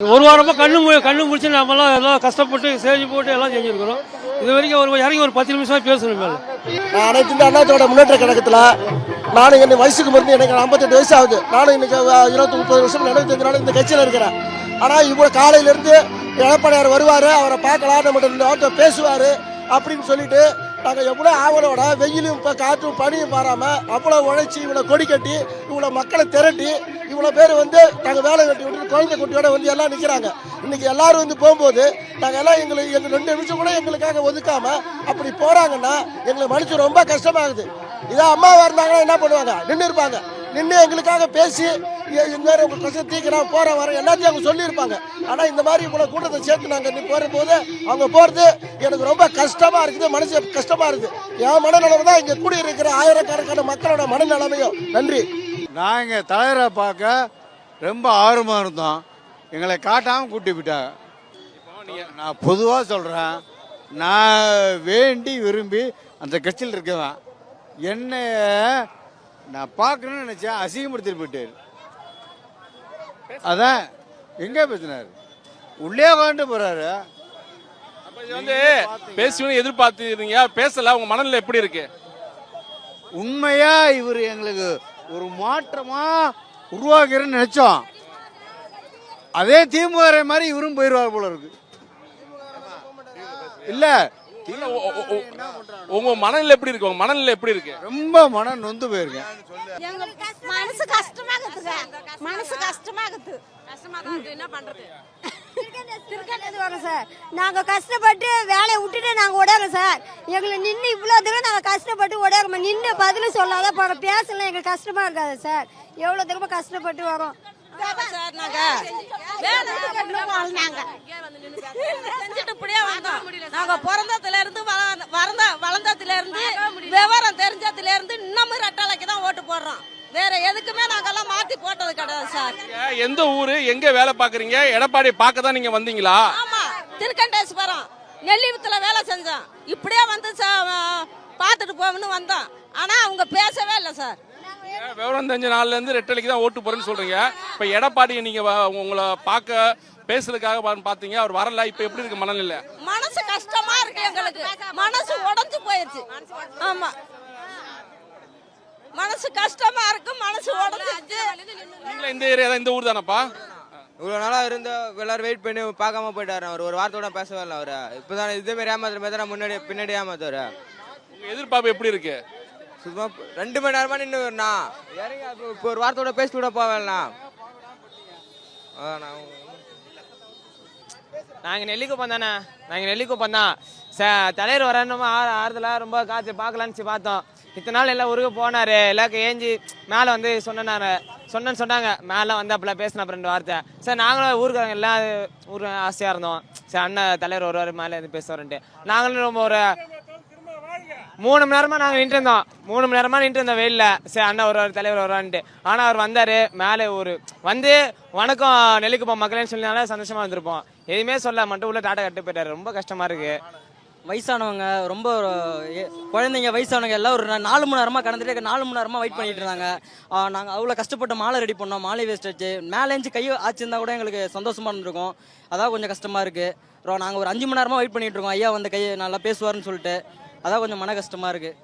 ஒரு வாரமாக கண்ணு கண்ணு முடிச்சு நம்மலாம் எல்லாம் கஷ்டப்பட்டு செஞ்சு போட்டு எல்லாம் செஞ்சுருக்கிறோம். இது வரைக்கும் ஒரு இறங்கி ஒரு பத்து நிமிஷம் பேசணும் மேலே. நான் அனைத்து இந்த அண்ணாத்தோட முன்னேற்ற கழகத்தில் நானும் இன்னைக்கு வயசுக்கு மருந்து எனக்கு ஐம்பத்தெட்டு வயசு ஆகுது. நானும் இன்னைக்கு இருபத்தி முப்பது வருஷம் எழுபத்தஞ்சு நாள் இந்த கட்சியில் இருக்கிறேன். ஆனால் இவ்வளோ காலையிலேருந்து எடப்பாடியார் வருவார் அவரை பார்க்கலாம் நம்மகிட்ட இந்த ஆட்டோ பேசுவார் அப்படின்னு சொல்லிட்டு நாங்கள் எவ்வளோ ஆவலோட வெயிலும் இப்போ காற்றும் பனியும் பாராமல் அவ்வளோ உழைச்சி இவ்வளோ கொடி கட்டி இவ்வளோ மக்களை திரட்டி இவ்வளோ பேர் வந்து நாங்கள் வேலை கட்டி விட்டு குழந்தை குட்டியோட வந்து எல்லாம் நிற்கிறாங்க இன்னைக்கு எல்லாரும் வந்து போகும்போது நாங்கள் எல்லாம் எங்களுக்கு எங்கள் ரெண்டு நிமிஷம் கூட எங்களுக்காக ஒதுக்காம அப்படி போகிறாங்கன்னா எங்களுக்கு மனுஷன் ரொம்ப கஷ்டமாகுது. இதான் அம்மாவா இருந்தாங்கன்னா என்ன பண்ணுவாங்க? நின்று இருப்பாங்க நின்று எங்களுக்காக பேசி இந்த மாதிரி உங்கள் கஷ்டம் தீக்கிறோம் போகிற வர எல்லாத்தையும் அவங்க சொல்லியிருப்பாங்க. ஆனால் இந்த மாதிரி இவ்வளோ கூட்டத்தை சேர்த்து நாங்கள் போகிற போது அவங்க போகிறது எனக்கு ரொம்ப கஷ்டமாக இருக்குது மனசு கஷ்டமாக இருக்குது. என் மனநிலைமை தான் இங்கே கூடியிருக்கிற ஆயிரக்கணக்கான மக்களோட மனநிலைமையும். நன்றி. நாங்கள் தலைவரை பார்க்க ரொம்ப ஆர்வமாக இருந்தோம். எங்களை காட்டாமல் கூட்டி போயிட்டாங்க நான் பொதுவாக சொல்கிறேன் நான் வேண்டி விரும்பி அந்த கட்சியில் இருக்கவன். என்னை நான் பார்க்கணும்னு நினச்சேன் அசிங்கப்படுத்திட்டு போயிட்டாரு. அதான் எங்கே பேசினார்? உள்ளே உட்காந்துட்டு போகிறாரு வந்து பேசுவீங்க எதிர்பார்த்துருந்தீங்க பேசல உங்க மனநிலை எப்படி இருக்கு? உண்மையா இவர் எங்களுக்கு ஒரு மாற்றமா உருவாக்குறேன்னு நினைச்சோம். அதே திமுக மாதிரி இவரும் போயிடுவார் போல இருக்கு. இல்ல இல்ல, உ- உங்க மனநிலை எப்படி இருக்கு? உங்க மனநிலை எப்படி இருக்கு? ரொம்ப மனம் நொந்து போயிருக்கேன். எங்களுக்கு மனசு கஷ்டமாகுதுங்க. மனசு கஷ்டமாகுது. கஷ்டமா தான் இருக்கு. என்ன பண்றது? திருக்கண்டது வாங்க சார். நாங்க கஷ்டப்பட்டு வேலையை விட்டுட்டு நாங்க ஓடாங்க சார். எங்களை நின்று இவ்வளோ தூரம் நாங்க கஷ்டப்பட்டு ஓடாங்க நின்று பதிலும் சொல்லாத போறோம் பேசலாம் எங்களுக்கு கஷ்டமா இருக்காது சார். எவ்வளோ தூரமா கஷ்டப்பட்டு வரோம். சார் நாங்க வேலை வாழ்ந்தாங்க செஞ்சுட்டு இப்படியே வந்தோம். நாங்க பிறந்ததுல இருந்து வள- வளர்ந்த வளர்ந்ததுல இருந்து விவரம் தெரிஞ்சதுல இருந்து இன்னமும் ரெட்டாலைக்கு தான் ஓட்டு போடுறோம் வேற எதுக்குமே நாங்கெல்லாம் மாத்தி போட்டது கிடையாது சார். எந்த ஊரு எங்க வேலை பாக்குறீங்க எடப்பாடி பார்க்க தான் நீங்க வந்தீங்களா? ஆமா திருக்கண்டேஸ்வரம் நெல்லிபுத்துல வேலை செஞ்சோம். இப்படியே வந்து பார்த்துட்டு போகணும்னு வந்தோம். ஆனா அவங்க பேசவே இல்லை சார். விவரம் தெரிஞ்ச நாள்ல இருந்து ரெட்டலைக்கு தான் ஓட்டு போறேன்னு சொல்றீங்க. இப்ப எடப்பாடி நீங்க உங்களை பார்க்க பேசுறதுக்காக பாத்தீங்க. அவர் வரல. இப்ப எப்படி இருக்கு மனநிலை? மனசு கஷ்டமா இருக்கு எங்களுக்கு. மனசு உடைஞ்சு போயிருச்சு. ஆமா. மனசு கஷ்டமா இருக்கு. நீங்களே இந்த ஏரியா தான் இந்த ஊர் தானப்பா? இவ்வளோ நாளாக இருந்து எல்லாரும் வெயிட் பண்ணி பார்க்காம போயிட்டாரு. அவர் ஒரு வார்த்தையோட பேசவே இல்லை அவர். இப்போ தான் இதே மாதிரி ஏமாத்துற மாதிரி தான் முன்னாடி பின்னாடி ஏமாத்துவார். உங்க எதிர்பார்ப்பு எப்படி இருக்கு? சுத்தமாக ரெண்டு மணி நேரமா நின்று வரணா இறங்கி இப்போ ஒரு வார்த்தையோட பேசிட்டு கூட போவேண்ணா அதான் நாங்கள் நெல்லிக்குப்பம் தானே? நாங்கள் நெல்லிக்குப்பம் தான். ச தலைவர் வரணும்? ஆறு ஆறுதலாக ரொம்ப காற்று பார்க்கலான்னு பார்த்தோம். இத்தனை நாள் எல்லாம் ஊருக்கு போனார். எல்லாருக்கும் ஏஞ்சி மேலே வந்து சொன்னாரு சொன்னேன்னு சொன்னாங்க. மேலே வந்து அப்பெல்லாம் பேசின அப்புறம் ரெண்டு வார்த்தை. சார் நாங்களும் ஊருக்காரங்க எல்லாம் ஊர் ஆசையாக இருந்தோம். சரி அண்ணன் தலைவர் வருவார் மேலே இருந்து பேசுவாருன்ட்டு நாங்களும் ரொம்ப ஒரு மூணு மணி நேரமா நாங்க நின்று இருந்தோம். மூணு மணி நேரமா நின்று இருந்தோம் வெயிலில். சரி அண்ணன் வருவார் தலைவர் வருவான்ட்டு ஆனா அவர் வந்தாரு மேலே ஒரு வந்து வணக்கம் நெல்லிக்குப்போம் மக்களேன்னு சொல்லினால சந்தோஷமா வந்திருப்போம் எதுவுமே சொல்ல மட்டும் உள்ள டாட்டா கட்டு போயிட்டாரு. ரொம்ப கஷ்டமா இருக்கு. வயசானவங்க ரொம்ப குழந்தைங்க வயசானவங்க எல்லாம் ஒரு நாலு மணி நேரமாக கடந்துட்டு நாலு மணி நேரமாக வெயிட் பண்ணிட்டு இருந்தாங்க. நாங்கள் அவ்வளோ கஷ்டப்பட்டு மாலை ரெடி பண்ணோம் மாலை வேஸ்ட் வச்சு மேலே கை ஆச்சுருந்தா கூட எங்களுக்கு சந்தோஷமாக இருந்திருக்கும். அதான் கொஞ்சம் கஷ்டமாக இருக்குது நாங்கள் ஒரு அஞ்சு மணி நேரமா வெயிட் பண்ணிட்டு இருக்கோம். ஐயா வந்து கை நல்லா பேசுவாருன்னு சொல்லிட்டு. அதான் கொஞ்சம் மன கஷ்டமாக இருக்குது